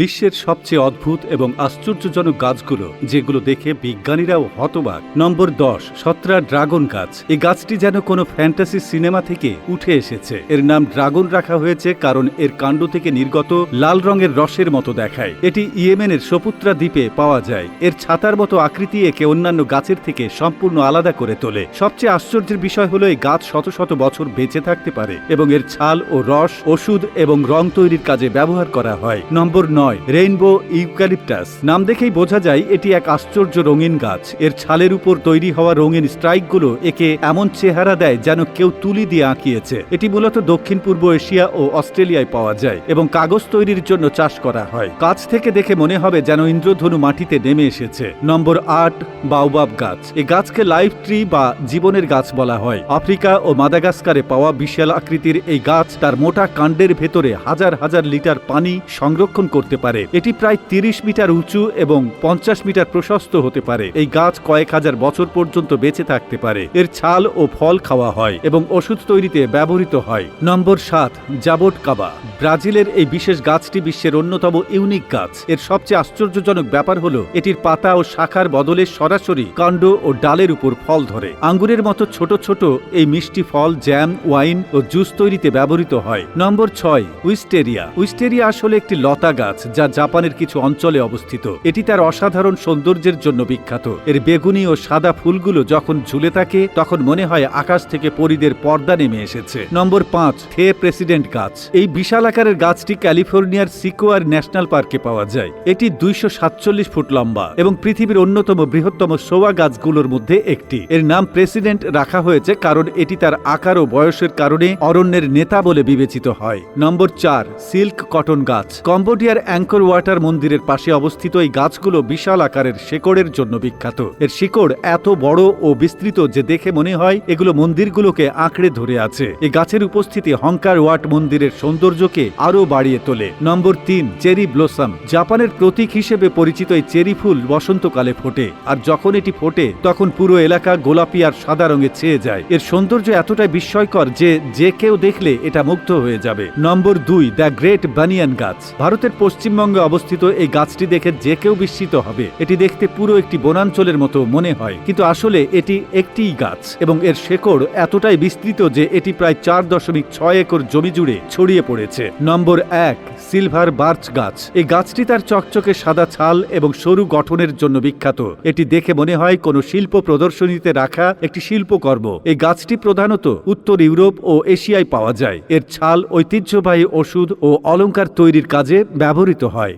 বিশ্বের সবচেয়ে অদ্ভুত এবং আশ্চর্যজনক গাছগুলো, যেগুলো দেখে বিজ্ঞানীরাও হতবাক। নম্বর দশ, সত্রা ড্রাগন গাছ। এই গাছটি যেন কোনো ফ্যান্টাসি সিনেমা থেকে উঠে এসেছে। এর নাম ড্রাগন রাখা হয়েছে কারণ এর কাণ্ড থেকে নির্গত লাল রঙের রসের মতো দেখায়। এটি ইয়েমেনের সপুত্রা দ্বীপে পাওয়া যায়। এর ছাতার মতো আকৃতি একে অন্যান্য গাছের থেকে সম্পূর্ণ আলাদা করে তোলে। সবচেয়ে আশ্চর্যের বিষয় হলো এই গাছ শত শত বছর বেঁচে থাকতে পারে এবং এর ছাল ও রস, ওষুধ এবং রং তৈরির কাজে ব্যবহার করা হয়। নম্বর নয়, রেইনবো ইউক্যালিপটাস। নাম দেখেই বোঝা যায় এটি এক আশ্চর্য রঙিন গাছ। এর ছালের উপর তৈরি হওয়া রঙিন স্ট্রাইকগুলো একে এমন চেহারা দেয় যেন কেউ তুলি দিয়ে আঁকিয়েছে। এটি মূলত দক্ষিণ পূর্ব এশিয়া ও অস্ট্রেলিয়ায় পাওয়া যায় এবং কাগজ তৈরির জন্য চাষ করা হয়। কাছ থেকে দেখে মনে হবে যেন ইন্দ্রধনু মাটিতে নেমে এসেছে। নম্বর আট বাউবাব গাছ। এই গাছকে লাইফ ট্রি বা জীবনের গাছ বলা হয়। আফ্রিকা ও মাদাগাস্কারে পাওয়া বিশাল আকৃতির এই গাছ তার মোটা কাণ্ডের ভেতরে হাজার হাজার লিটার পানি সংরক্ষণ করতে পারে। এটি প্রায় তিরিশ মিটার উঁচু এবং পঞ্চাশ মিটার প্রশস্ত হতে পারে। এই গাছ কয়েক হাজার বছর পর্যন্ত বেঁচে থাকতে পারে। এর ছাল ও ফল খাওয়া হয় এবং ওষুধ তৈরিতে ব্যবহৃত হয়। নম্বর সাত জাবট কাবা ব্রাজিলের এই বিশেষ গাছটি বিশ্বের অন্যতম ইউনিক গাছ। এর সবচেয়ে আশ্চর্যজনক ব্যাপার হলো, এটির পাতা ও শাখার বদলে সরাসরি কাণ্ড ও ডালের উপর ফল ধরে। আঙ্গুরের মতো ছোট ছোট এই মিষ্টি ফল, জ্যাম, ওয়াইন ও জুস তৈরিতে ব্যবহৃত হয়। নম্বর ছয়, উইস্টেরিয়া। উইস্টেরিয়া আসলে একটি লতা গাছ। যা জাপানের কিছু অঞ্চলে অবস্থিত। এটি তার অসাধারণ সৌন্দর্যের জন্য বিখ্যাত। এর বেগুনি ও সাদা ফুলগুলো যখন ঝুলে থাকে, তখন মনে হয় আকাশ থেকে পরিদের পর্দা নেমে এসেছে। নম্বর পাঁচ, থে প্রেসিডেন্ট গাছ। এই বিশাল আকারের গাছটি ক্যালিফোর্নিয়ার সিকোয়ার ন্যাশনাল পার্কে পাওয়া যায়। এটি দুইশো সাতচল্লিশ ফুট লম্বা এবং পৃথিবীর অন্যতম বৃহত্তম সোয়া গাছগুলোর মধ্যে একটি। এর নাম প্রেসিডেন্ট রাখা হয়েছে কারণ এটি তার আকার ও বয়সের কারণে অরণ্যের নেতা বলে বিবেচিত হয়। নম্বর চার, সিল্ক কটন গাছ। কম্বোডিয়ার অ্যাঙ্কর ওয়াটার মন্দিরের পাশে অবস্থিত এই গাছগুলো বিশাল আকারের শেকড়ের জন্য বিখ্যাত। এর শিকড় এত বড় ও বিস্তৃত যে দেখে মনে হয় এগুলো মন্দিরগুলোকে আঁকড়ে ধরে আছে। এই গাছের উপস্থিতি হংকার ওয়াট মন্দিরের সৌন্দর্যকে আরও বাড়িয়ে তোলে। নম্বর তিন, চেরি ব্লোসাম। জাপানের প্রতীক হিসেবে পরিচিত এই চেরি ফুল বসন্তকালে ফোটে। আর যখন এটি ফোটে, তখন পুরো এলাকা গোলাপি আর সাদা রঙে ছেয়ে যায়। এর সৌন্দর্য এতটাই বিস্ময়কর যে যে কেউ দেখলে এটা মুগ্ধ হয়ে যাবে। নম্বর দুই, দ্য গ্রেট বানিয়ান গাছ। ভারতের পশ্চিমবঙ্গে অবস্থিত এই গাছটি দেখে যে কেউ বিস্মিত হবে। এটি দেখতে পুরো একটি বনাঞ্চলের মতো মনে হয়। কিন্তু আসলে এটি একটিই গাছ এবং এর শেকড় এতটাই বিস্তৃত যে এটি প্রায় চার দশমিক ছয় একর জমি জুড়ে ছড়িয়ে পড়েছে। নম্বর এক, সিলভার বার্চ গাছ। এই গাছটি তার চকচকে সাদা ছাল এবং সরু গঠনের জন্য বিখ্যাত। এটি দেখে মনে হয় কোনো শিল্প প্রদর্শনীতে রাখা একটি শিল্পকর্ম। এই গাছটি প্রধানত উত্তর ইউরোপ ও এশিয়ায় পাওয়া যায়। এর ছাল ঐতিহ্যবাহী ওষুধ ও অলংকার তৈরির কাজে ব্যবহৃত হয়